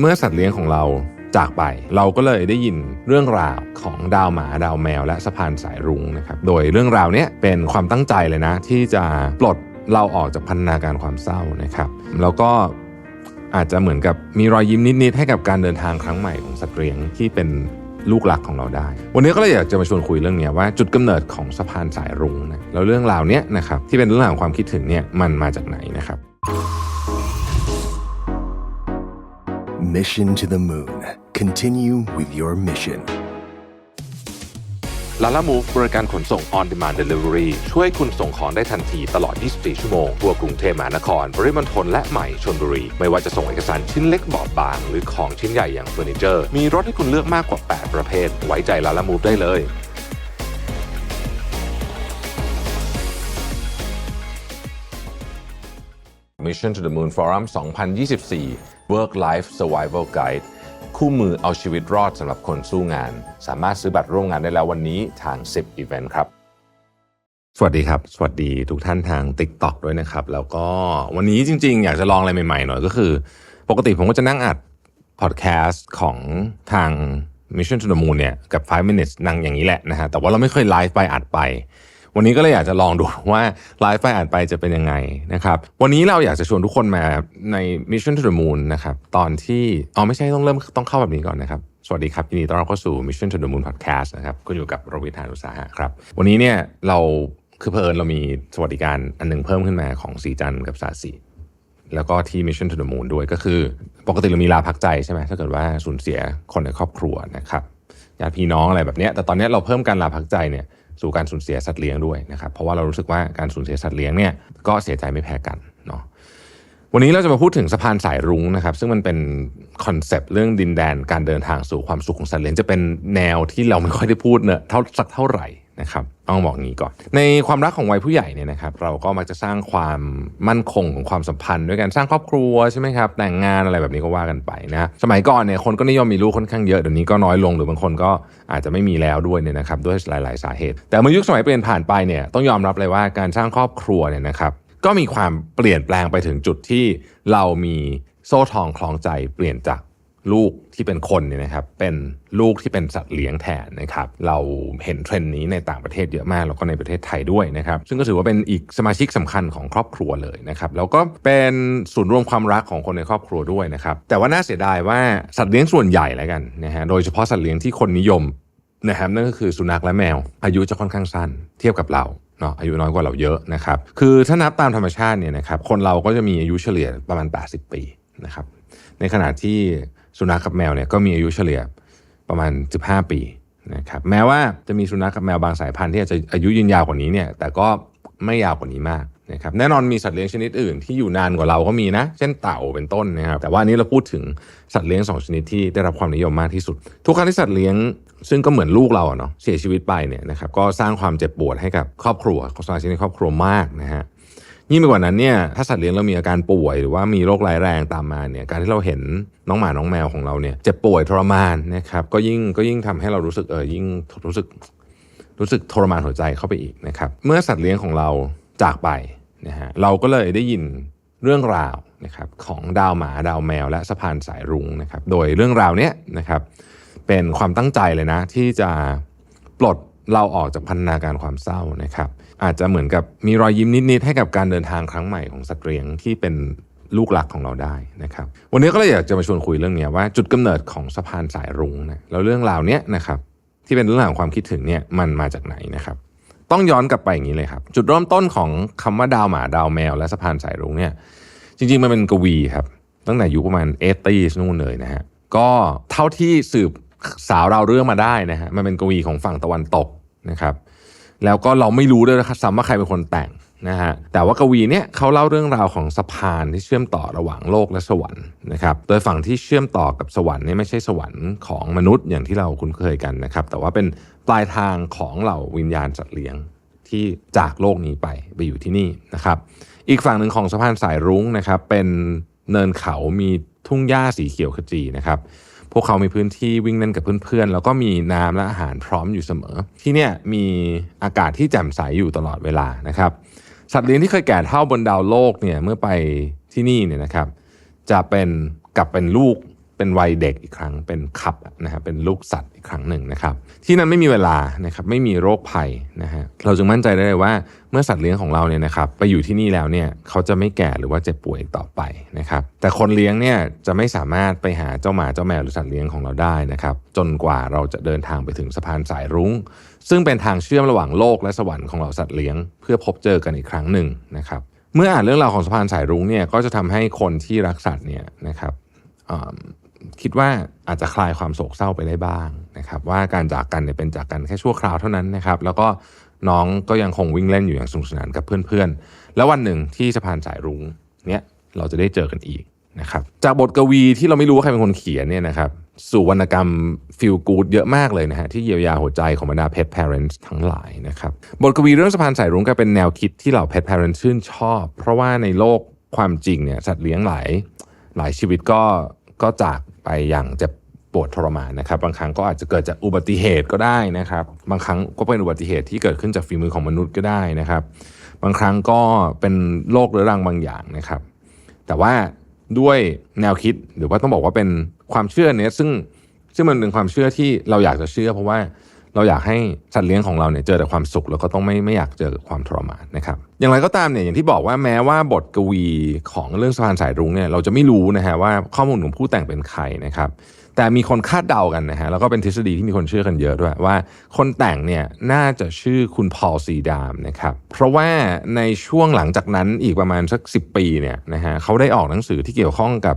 เมื่อสัตว์เลี้ยงของเราจากไปเราก็เลยได้ยินเรื่องราวของดาวหมาดาวแมวและสะพานสายรุ้งนะครับโดยเรื่องราวเนี้ยเป็นความตั้งใจเลยนะ ที่จะปลดเราออกจากพันธนาการความเศร้านะครับ แล้วก็อาจจะเหมือนกับมีรอยยิ้มนิดๆให้กับการเดินทางครั้งใหม่ของสัตว์เลี้ยงที่เป็นลูกหลักของเราได้ วันนี้ก็เลยอยากจะมาชวนคุยเรื่องนี้ว่าจุดกำเนิดของสะพานสายรุ้งนะแล้วเรื่องราวเนี้ยนะครับที่เป็นเรื่องราวความคิดถึงเนี่ยมันมาจากไหนนะครับ Mission to the Moon. Continue with your mission. ลาล่ามูฟบริการขนส่ง on demand delivery ช่วยคุณส่งของได้ทันทีตลอด 24 ชั่วโมง ทั่วกรุงเทพมหานคร ปริมณฑลและใหม่ชนบุรี ไม่ว่าจะส่งเอกสารชิ้นเล็กบอบบาง หรือของชิ้นใหญ่อย่างเฟอร์นิเจอร์ มีรถให้คุณเลือกมากกว่า 8 ประเภท ไว้ใจลาล่ามูฟได้เลย Mission to the Moon Forum 2024 Work Life Survival Guide คู่มือเอาชีวิตรอดสำหรับคนสู้งาน สามารถซื้อบัตรร่วมงานได้แล้ววันนี้ทาง 10 Event ครับ สวัสดีครับ สวัสดีทุกท่านทาง TikTok ด้วยนะครับ แล้วก็วันนี้จริง ๆ อยากจะลองอะไรใหม่ ๆ หน่อยก็คือ ปกติผมก็จะนั่งอัดพอดแคสต์ของทาง Mission to the Moon เนี่ยกับ 5 minutes นั่งอย่างนี้แหละนะฮะแต่ว่าเราไม่เคยไลฟ์ไปอัดไป วันนี้ก็เลยอยากจะลองดูว่าไลฟ์ไปอ่านไปจะเป็นยังไงนะครับ วันนี้เราอยากจะชวนทุกคนมาใน Mission to the Moon นะครับ ตอนที่อ๋อไม่ใช่ต้องเริ่มต้องเข้าแบบนี้ก่อนนะครับ สวัสดีครับยินดีต้อนรับเข้าสู่ Mission to the Moon Podcast นะครับคุณอยู่กับโรวิทานุสาหะครับ วันนี้เนี่ยเราคือเพอิญเรามีสวัสดิการอันหนึงเพิ่มขึ้นมาของสีจันทร์กับสาสีแล้วก็ที่ Mission to the Moon ด้วยก็คือ ปกติเรามีลาพักใจใช่ไหมถ้าเกิดว่าสูญเสียคนในครอบครัวนะครับญาติพี่น้องอะไรแบบนี้แต่ตอนนี้เราเพิ่มการลาพักใจเนี่ย สู่การสูญเสียสัตว์เลี้ยงด้วยนะครับเพราะว่าเรารู้สึกว่าการสูญเสียสัตว์เลี้ยงเนี่ยก็เสียใจไม่แพ้กันเนาะวันนี้เราจะมาพูดถึงสะพานสายรุ้งนะครับ ซึ่งมันเป็นคอนเซปต์เรื่องดินแดนการเดินทางสู่ความสุขของสัตว์เลี้ยงจะเป็นแนวที่เราไม่ค่อยได้พูดเนอะเท่าสักเท่าไหร่ นะครับต้องบอกงี้ก่อน ในความรักของวัยผู้ใหญ่เนี่ยนะครับ เราก็มักจะสร้างความมั่นคงของความสัมพันธ์ ด้วยการสร้างครอบครัวใช่ไหมครับ แต่งงานอะไรแบบนี้ก็ว่ากันไปนะสมัยก่อนเนี่ยคนก็นิยมมีลูกค่อนข้างเยอะเดี๋ยวนี้ก็น้อยลงหรือบางคนก็อาจจะไม่มีแล้วด้วยเนี่ยนะครับด้วยหลาย ๆ สาเหตุ แต่เมื่อยุคสมัยเปลี่ยนผ่านไปเนี่ยต้องยอมรับเลยว่าการสร้างครอบครัวเนี่ยนะครับ ก็มีความเปลี่ยนแปลงไปถึงจุดที่เรามีโซ่ทองคล้องใจเปลี่ยนจาก ลูกที่เป็นคนเนี่ยนะครับเป็นลูกที่เป็นสัตว์เลี้ยงแทนนะครับเราเห็นเทรนด์นี้ในต่างประเทศเยอะมากแล้วก็ในประเทศไทยด้วยนะครับซึ่งก็ถือว่าเป็นอีกสมาชิกสำคัญของครอบครัวเลยนะครับแล้วก็เป็นศูนย์รวมความรักของคนในครอบครัวด้วยนะครับแต่ว่าน่าเสียดายว่าสัตว์เลี้ยงส่วนใหญ่แล้วกันนะฮะโดยเฉพาะสัตว์เลี้ยงที่คนนิยมนะครับนั่นก็คือสุนัขและแมว อายุจะค่อนข้างสั้นเทียบกับเราเนาะอายุน้อยกว่าเราเยอะนะครับคือถ้านับตามธรรมชาติเนี่ยนะครับคนเราก็จะมีอายุเฉลี่ยประมาณ 80 ปีนะครับในขณะที่ สุนัขกับแมวเนี่ยก็มีอายุเฉลี่ยประมาณ 15 ปีนะครับแม้ว่าจะมีสุนัขกับแมวบางสายพันธุ์ที่อาจจะอายุยืนยาวกว่านี้เนี่ยแต่ก็ไม่ยาวกว่านี้มากนะครับแน่นอนมีสัตว์เลี้ยงชนิดอื่นที่อยู่นานกว่าเราก็มีนะ เช่นเต่าเป็นต้นนะครับแต่ว่านี้เราพูดถึงสัตว์เลี้ยงสองชนิดที่ได้รับความนิยมมากที่สุด ทุกครั้งที่สัตว์เลี้ยงซึ่งก็เหมือนลูกเราเนาะเสียชีวิตไปเนี่ยนะครับก็สร้างความเจ็บปวดให้กับครอบครัวของสมาชิกในครอบครัวมากนะฮะ ยิ่งไปกว่านั้นเนี่ยถ้าสัตว์เลี้ยงเรามีอาการป่วยหรือว่ามีโรคร้ายแรงตามมาเนี่ยการที่เราเห็นน้องหมาน้องแมวของเราเนี่ยเจ็บป่วยทรมานนะครับก็ยิ่งก็ยิ่งทำให้เรารู้สึกเออยิ่งรู้สึกรู้สึกทรมานหัวใจเข้าไปอีกนะครับเมื่อสัตว์เลี้ยงของเราจากไปนะฮะเราก็เลยได้ยินเรื่องราวนะครับของดาวหมาดาวแมว และสะพานสายรุ้งนะครับโดยเรื่องราวเนี้ยนะครับเป็นความตั้งใจเลยนะที่จะปลด เราออกจากพันธนาการความเศร้านะครับ อาจจะเหมือนกับมีรอยยิ้มนิดๆให้กับการเดินทางครั้งใหม่ของสัตว์เลี้ยงที่เป็นลูกหลักของเราได้นะครับ วันนี้ก็เลยอยากจะมาชวนคุยเรื่องนี้ว่าจุดกำเนิดของสะพานสายรุ้งนะแล้วเรื่องราวเนี้ยนะครับที่เป็นเรื่องราวของความคิดถึงเนี่ยมันมาจากไหนนะครับ ต้องย้อนกลับไปอย่างนี้เลยครับ จุดเริ่มต้นของคำว่าดาวหมาดาวแมว และสะพานสายรุ้งเนี่ยจริงๆมันเป็นกวีครับตั้งแต่ยุคประมาณเอตีสนู่นเลยนะฮะก็เท่าที่สืบ สาวเราเรื่องมาได้นะฮะมันเป็นกวีของฝั่งตะวันตกนะครับ แล้วก็เราไม่รู้ด้วยนะครับซ้ำว่าใครเป็นคนแต่งนะฮะแต่ว่ากวีเนี่ยเขาเล่าเรื่องราวของสะพานที่เชื่อมต่อระหว่างโลกและสวรรค์นะครับโดยฝั่งที่เชื่อมต่อกับสวรรค์นี่ไม่ใช่สวรรค์ของมนุษย์อย่างที่เราคุ้นเคยกันนะครับ แต่ว่าเป็นปลายทางของเหล่าวิญญาณสัตว์เลี้ยงที่จากโลกนี้ไปไปอยู่ที่นี่นะครับ อีกฝั่งหนึ่งของสะพานสายรุ้งนะครับเป็นเนินเขามีทุ่งหญ้าสีเขียวขจีนะครับ พวกเขามีพื้นที่วิ่งเล่นกับเพื่อนๆ แล้วก็มีน้ำและอาหารพร้อมอยู่เสมอ ที่เนี่ยมีอากาศที่แจ่มใสอยู่ตลอดเวลานะครับสัตว์เลี้ยงที่เคยแก่เท่าบนดาวโลกเนี่ยเมื่อไปที่นี่เนี่ยนะครับจะเป็นกลับเป็นลูก เป็นวัยเด็กอีกครั้ง เป็นคับนะฮะเป็นลูกสัตว์อีกครั้งหนึ่งนะครับ ที่นั้นไม่มีเวลานะครับไม่มีโรคภัยนะฮะเราจึงมั่นใจได้เลยว่าเมื่อสัตว์เลี้ยงของเราเนี่ยนะครับไปอยู่ที่นี่แล้วเนี่ยเขาจะไม่แก่หรือว่าเจ็บป่วยต่อไปนะครับแต่คนเลี้ยงเนี่ยจะไม่สามารถไปหาเจ้าหมาเจ้าแมวหรือสัตว์เลี้ยงของเราได้นะครับจนกว่าเราจะเดินทางไปถึงสะพานสายรุ้ง ซึ่งเป็นทางเชื่อมระหว่างโลกและสวรรค์ของเราสัตว์เลี้ยง เพื่อพบเจอกันอีกครั้งหนึ่งนะครับเมื่ออ่านเรื่องราวของสะพานสายรุ้งเนี่ยก็จะทำให้คนที่รักสัตว์เนี่ยนะครับ คิดว่าอาจจะคลายความโศกเศร้าไปได้บ้างนะครับว่าการจากกันเนี่ยเป็นจากกันแค่ชั่วคราวเท่านั้นนะครับแล้วก็น้องก็ยังคงวิ่งเล่นอยู่อย่างสนุกสนานกับเพื่อนๆ แล้ววันหนึ่งที่สะพานสายรุ้งเนี่ยเราจะได้เจอกันอีกนะครับจากบทกวีที่เราไม่รู้ว่าใครเป็นคนเขียนเนี่ยนะครับสู่วรรณกรรมฟิลกูดเยอะมากเลยนะฮะที่เยียวยาหัวใจของบรรดาเพ t พ a r e n t s ทั้งหลายนะครับบทกวีเรื่องสะพานสายรุ้งก็เป็นแนวคิดที่เหล่าเพ t พ a r e n t s ชื่นชอบ เพราะว่าในโลกความจริงเนี่ยสัตว์เลี้ยงหลายหลายชีวิตก็ก็จาก ไปอย่างเจ็บปวดทรมานนะครับ บางครั้งก็อาจจะเกิดจากอุบัติเหตุก็ได้นะครับ บางครั้งก็เป็นอุบัติเหตุที่เกิดขึ้นจากฝีมือของมนุษย์ก็ได้นะครับ บางครั้งก็เป็นโรคเรื้อรังบางอย่างนะครับ แต่ว่าด้วยแนวคิดหรือว่าต้องบอกว่าเป็นความเชื่อเนี้ยซึ่งซึ่งมันเป็นความเชื่อที่เราอยากจะเชื่อ เพราะว่า เราอยากให้สัตว์เลี้ยงของเราเนี่ยเจอแต่ความสุขแล้วก็ต้องไม่ไม่อยากเจอความทรมานนะครับ อย่างไรก็ตามเนี่ยอย่างที่บอกว่าแม้ว่าบทกวีของเรื่องสะพานสายรุ้งเนี่ยเราจะไม่รู้นะฮะว่าข้อมูลของผู้แต่งเป็นใครนะครับ แต่มีคนคาดเดากันนะฮะแล้วก็เป็นทฤษฎีที่มีคนเชื่อกันเยอะด้วยว่าคนแต่งเนี่ยน่าจะชื่อคุณพอลซีดามนะครับเพราะว่าในช่วงหลังจากนั้นอีกประมาณสัก 10 ปีเนี่ยนะฮะเขาได้ออกหนังสือที่เกี่ยวข้องกับ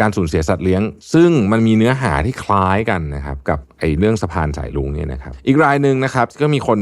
การสูญเสียสัตว์เลี้ยง ซึ่งมันมีเนื้อหาที่คล้ายกันนะครับกับ ไอ้เรื่องสะพานสายลุงเนี่ยนะครับอีกรายหนึ่งนะครับก็มีคน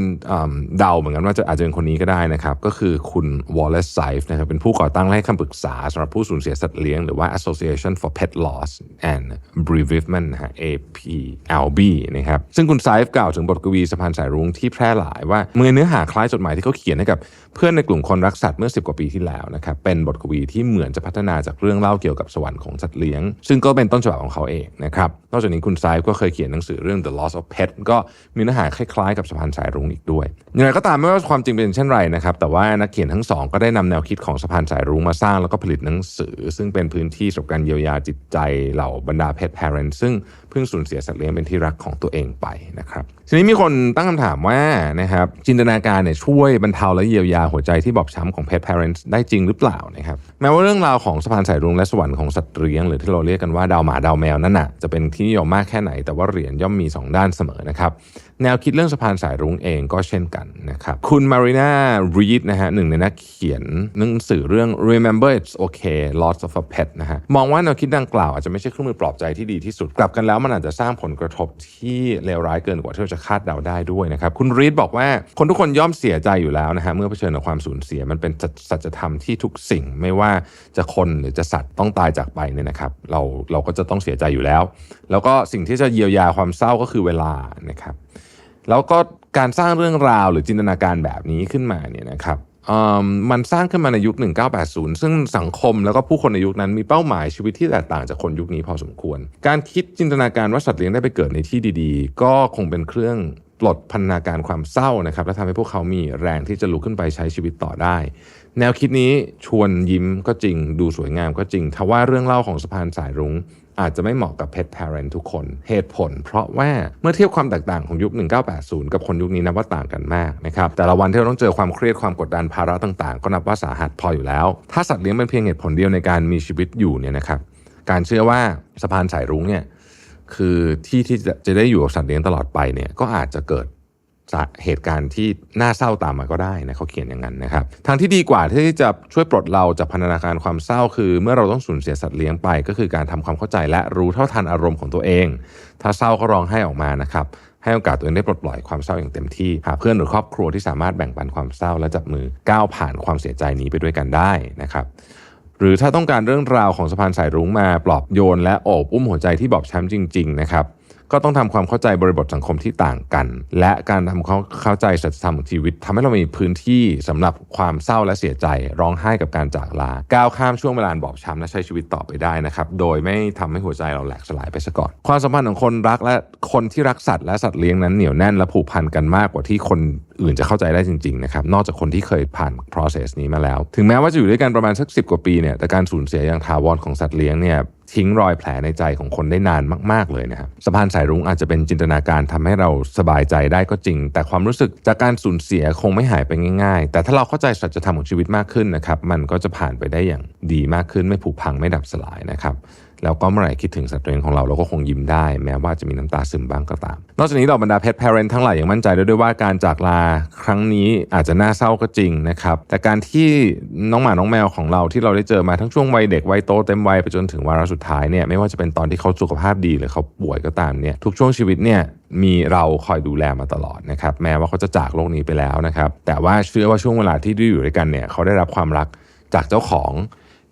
เดาเหมือนกันว่าจะอาจจะเป็นคนนี้ก็ได้นะครับก็คือคุณ Wallace Sife นะครับเป็นผู้ก่อตั้งและให้คำปรึกษาสำหรับผู้สูญเสียสัตว์เลี้ยงหรือว่า Association for Pet Loss and Bereavement นะฮะ APLB นะครับซึ่งคุณไซฟ์กล่าวถึงบทกวีสะพานสายรุ้งที่แพร่หลายว่าเมื่อเนื้อหาคล้ายจดหมายที่เขาเขียนให้กับเพื่อนในกลุ่มคนรักสัตว์เมื่อ 10 กว่าปีที่แล้วนะครับเป็นบทกวีที่เหมือนจะพัฒนาจากเรื่องเล่าเกี่ยวกับสวรรค์ของสัตว์เลี้ยง ซึ่งก็เป็นต้นฉบับของเขาเองนะครับนอกจากนี้คุณไซฟ์ก็เคยเขียนหนังสือรื่อง The Loss of Pet ก็มีเนื้อหาคล้ายๆ กับสะพานสายรุ้งอีกด้วยอย่างไรก็ตามไม่ว่าความจริงเป็นเช่นไรนะครับแต่ว่านักเขียนทั้งสองก็ได้นำแนวคิดของสะพานสายรุ้งมาสร้างแล้วก็ผลิตหนังสือ ซึ่งเป็นพื้นที่สำหรับการเยียวยาจิตใจเหล่าบรรดา pet parent ซึ่ง เพิ่งสูญเสียสัตว์เลี้ยงเป็นที่รักของตัวเองไปนะครับทีนี้มีคนตั้งคำถามว่านะครับจินตนาการเนี่ยช่วยบรรเทาและเยียวยาหัวใจที่บอบช้ำของ pet parents ได้จริงหรือเปล่านะครับแม้ว่าเรื่องราวของสะพานสายรุ้งและสวรรค์ของสัตว์เลี้ยงหรือที่เราเรียกกันว่าดาวหมาดาวแมวนั่นน่ะจะเป็นที่นิยมมากแค่ไหน แต่ว่าเหรียญย่อมมีสองด้านเสมอนะครับแนวคิดเรื่องสะพานสายรุ้งเองก็เช่นกันนะครับคุณมารีนารีดนะฮะหนึ่งในนักเขียนหนังสือเรื่อง Remember It's Okay Loss of a Pet นะฮะมองว่าแนวคิดดังกล่าวอาจจะไม่ใช่เครื่องมือปลอบใจที่ดีที่สุดกลับกันแล้วมันอาจจะสร้างผลกระทบที่เลวร้ายเกินกว่าที่เราจะคาดเดาได้ด้วยนะครับคุณรีดบอกว่าคนทุกคนย่อมเสียใจอยู่แล้วนะฮะเมื่อเผชิญกับความสูญเสียมันเป็นสัจธรรมที่ทุกสิ่งไม่ว่าจะคนหรือจะสัตว์ต้องตายจากไปเนี่ยนะครับเราเราก็จะต้องเสียใจอยู่แล้ว แล้วก็สิ่งที่จะเยียวยาความเศร้าก็คือเวลานะครับแล้วก็การสร้างเรื่องราวหรือจินตนาการแบบนี้ขึ้นมาเนี่ยนะครับ มันสร้างขึ้นมาในยุค 1980 ซึ่งสังคมแล้วก็ผู้คนในยุคนั้นมีเป้าหมายชีวิตที่แตกต่างจากคนยุคนี้พอสมควร การคิดจินตนาการว่าสัตว์เลี้ยงได้ไปเกิดในที่ดีๆ ก็คงเป็นเครื่องปลดพันธนาการความเศร้านะครับและทำให้พวกเขามีแรงที่จะลุกขึ้นไปใช้ชีวิตต่อได้ แนวคิดนี้ชวนยิ้มก็จริง ดูสวยงามก็จริงทว่าเรื่องเล่าของสะพานสายรุ้ง อาจจะไม่เหมาะกับ pet parent ทุกคน เหตุผล เพราะว่าเมื่อเทียบความแตกต่างของยุค 1980 กับคนยุคนี้นับว่าต่างกันมากนะครับแต่ละวันที่เราต้องเจอความเครียดความกดดันภาระต่างๆ ก็นับว่าสาหัสพออยู่แล้ว ถ้าสัตว์เลี้ยงเป็นเพียงเหตุผลเดียวในการมีชีวิตอยู่เนี่ยนะครับการเชื่อว่าสะพานสายรุ้งเนี่ยคือที่ที่จะจะได้อยู่กับสัตว์เลี้ยงตลอดไปเนี่ยก็อาจจะเกิด เหตุการณ์ที่น่าเศร้าตามมาก็ได้นะเขาเขียนอย่างนั้นนะครับทางที่ดีกว่าที่จะช่วยปลดเราจากพันธนาการความเศร้าคือ เมื่อเราต้องสูญเสียสัตว์เลี้ยงไป ก็คือการทำความเข้าใจและรู้เท่าทันอารมณ์ของตัวเอง ถ้าเศร้าก็ร้องไห้ออกมานะครับให้โอกาสตัวเองได้ปลดปล่อยความเศร้าอย่างเต็มที่หาเพื่อนหรือครอบครัวที่สามารถแบ่งปันความเศร้าและจับมือก้าวผ่านความเสียใจนี้ไปด้วยกันได้นะครับหรือถ้าต้องการเรื่องราวของสะพานสายรุ้งมาปลอบโยนและโอบอุ้มหัวใจที่บอบช้ำจริง ๆ นะครับ ก็ต้องทำความเข้าใจบริบทสังคมที่ต่างกัน และการทำความเข้าใจสัจธรรมของชีวิตทำให้เรามีพื้นที่สำหรับความเศร้าและเสียใจ ร้องไห้กับการจากลา ก้าวข้ามช่วงเวลาบอบช้ำและใช้ชีวิตต่อไปได้นะครับ โดยไม่ทำให้หัวใจเราแหลกสลายไปซะก่อน ความสัมพันธ์ของคนรักและคนที่รักสัตว์และสัตว์เลี้ยงนั้นเหนียวแน่นและผูกพันกันมากกว่าที่คนอื่นจะเข้าใจได้จริงๆนะครับ นอกจากคนที่เคยผ่าน process นี้มาแล้ว ถึงแม้ว่าจะอยู่ด้วยกันประมาณสักสิกว่าปีเนี่ย แต่การสูญเสียอย่างถาวรของสัตว์เลี้ยงเนี่ย ทิ้งรอยแผลในใจของคนได้นานมาก ๆ เลยนะครับสะพานสายรุ้งอาจจะเป็นจินตนาการทำให้เราสบายใจได้ก็จริง แต่ความรู้สึกจากการสูญเสียคงไม่หายไปง่ายๆ แต่ถ้าเราเข้าใจสัจธรรมของชีวิตมากขึ้นนะครับมันก็จะผ่านไปได้อย่างดีมากขึ้นไม่ผุพังไม่ดับสลายนะครับ แล้วก็เมื่อไหร่คิดถึงสัตว์เลี้ยงของเราเราก็คงยิ้มได้ แม้ว่าจะมีน้ำตาซึมบ้างก็ตาม นอกจากนี้เราบรรดาเพ t แพ a เรนทั้งหลายยังมั่นใจด้วยด้วยว่าการจากลาครั้งนี้อาจจะน่าเศร้าก็จริงนะครับ แต่การที่น้องหมาน้องแมวของเราที่เราได้เจอมาทั้งช่วงวัยเด็กวัยโตเต็มวัยไปจนถึงวาระสุดท้ายเนี่ยไม่ว่าจะเป็นตอนที่เขาสุขภาพดีหรือเขาป่วยก็ตามเนี่ยทุกช่วงชีวิตเนี่ยมีเราคอยดูแลมาตลอดนะครับแม้ว่าเขาจะจากโลกนี้ไปแล้วนะครับแต่ว่าเชื่อว่าช่วงเวลาที่ได้อยู่ด้วยกันเนี่ยเขาได้รับความรักจากเจ้าของ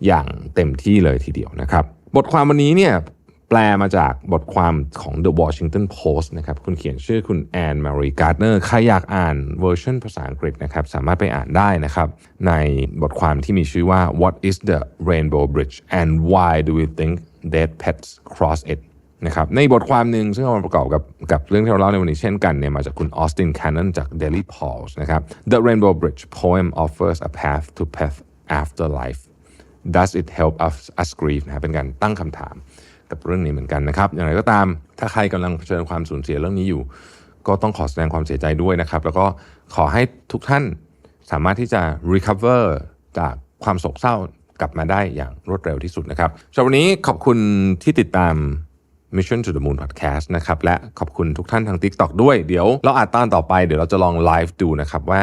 อย่างเต็มที่เลยทีเดียวนะครับ บทความวันนี้เนี่ยแปลมาจากบทความของ The Washington Post นะครับ คุณเขียนชื่อคุณแอนมารีการ์ดเนอร์ใครอยากอ่านเวอร์ชันภาษาอังกฤษนะครับ สามารถไปอ่านได้นะครับ ในบทความที่มีชื่อว่า What is the Rainbow Bridge and why do we think dead pets cross it นะครับ ในบทความหนึ่งซึ่งเอามาประกอบกับกับเรื่องที่เราเล่าในวันนี้เช่นกันเนี่ยมาจากคุณออสตินแคนนอนจาก Daily Pulse นะครับ The Rainbow Bridge poem offers a path to path after life Does it help us us grieve นะครับเป็นการตั้งคำถามกับเรื่องนี้เหมือนกันนะครับ อย่างไรก็ตามถ้าใครกำลังเผชิญความสูญเสียเรื่องนี้อยู่ ก็ต้องขอแสดงความเสียใจด้วยนะครับ แล้วก็ขอให้ทุกท่านสามารถที่จะ recover จากความโศกเศร้ากลับมาได้อย่างรวดเร็วที่สุดนะครับสำหรับวันนี้ขอบคุณที่ติดตาม Mission to the Moon Podcast นะครับ และขอบคุณทุกท่านทาง TikTok ด้วย เดี๋ยวเราอาจตอนต่อไป เดี๋ยวเราจะลองไลฟ์ดูนะครับว่า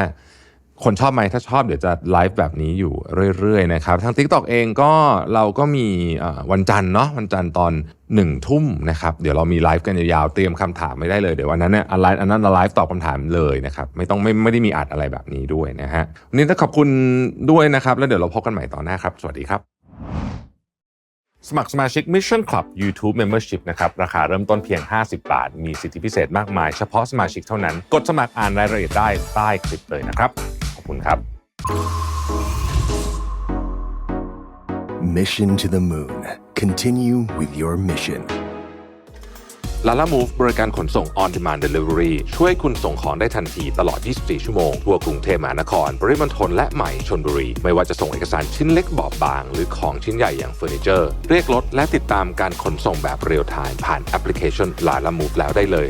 คนชอบไหมถ้าชอบเดี๋ยวจะไลฟ์แบบนี้อยู่เรื่อยๆนะครับทาง TikTok เองก็เราก็มีวันจันทร์เนาะวันจันทร์ตอน1นึ่ทุ่มนะครับเดี๋ยวเรามีไลฟ์กันยาวๆเตรียมคำถามไม่ได้เลยเดี๋ยววันนั้นเนี่ยอันไลฟ์อันนั้นไลฟ์ตอบคำถามเลยนะครับไม่ต้องไม่ไม่ได้มีอัดอะไรแบบนี้ด้วยนะฮะวันนี้ต้องขอบคุณด้วยนะครับแล้วเดี๋ยวเราพบกันใหม่ตอนหน้าครับ สวัสดีครับ สมัครสมาชิก Mission Club YouTube Membership นะครับราคาเริ่มต้นเพียง 50 บาท มีสิทธิพิเศษมากมายเฉพาะสมาชิกเท่านั้น กดสมัครอ่านรายละเอียดได้ใต้คลิปเลยนะครับ คุณครับ Mission to the Moon. Continue with your mission. Lala Move บริการขนส่ง On Demand Delivery ช่วยคุณส่งของได้ทันทีตลอด 24 ชั่วโมง ทั่วกรุงเทพมหานคร ปริมณฑลและใหม่ชนบุรี ไม่ว่าจะส่งเอกสารชิ้นเล็กบอบบาง หรือของชิ้นใหญ่อย่างเฟอร์นิเจอร์ เรียกรถและติดตามการขนส่งแบบเรียลไทม์ผ่านแอปพลิเคชัน Lala Move แล้วได้เลย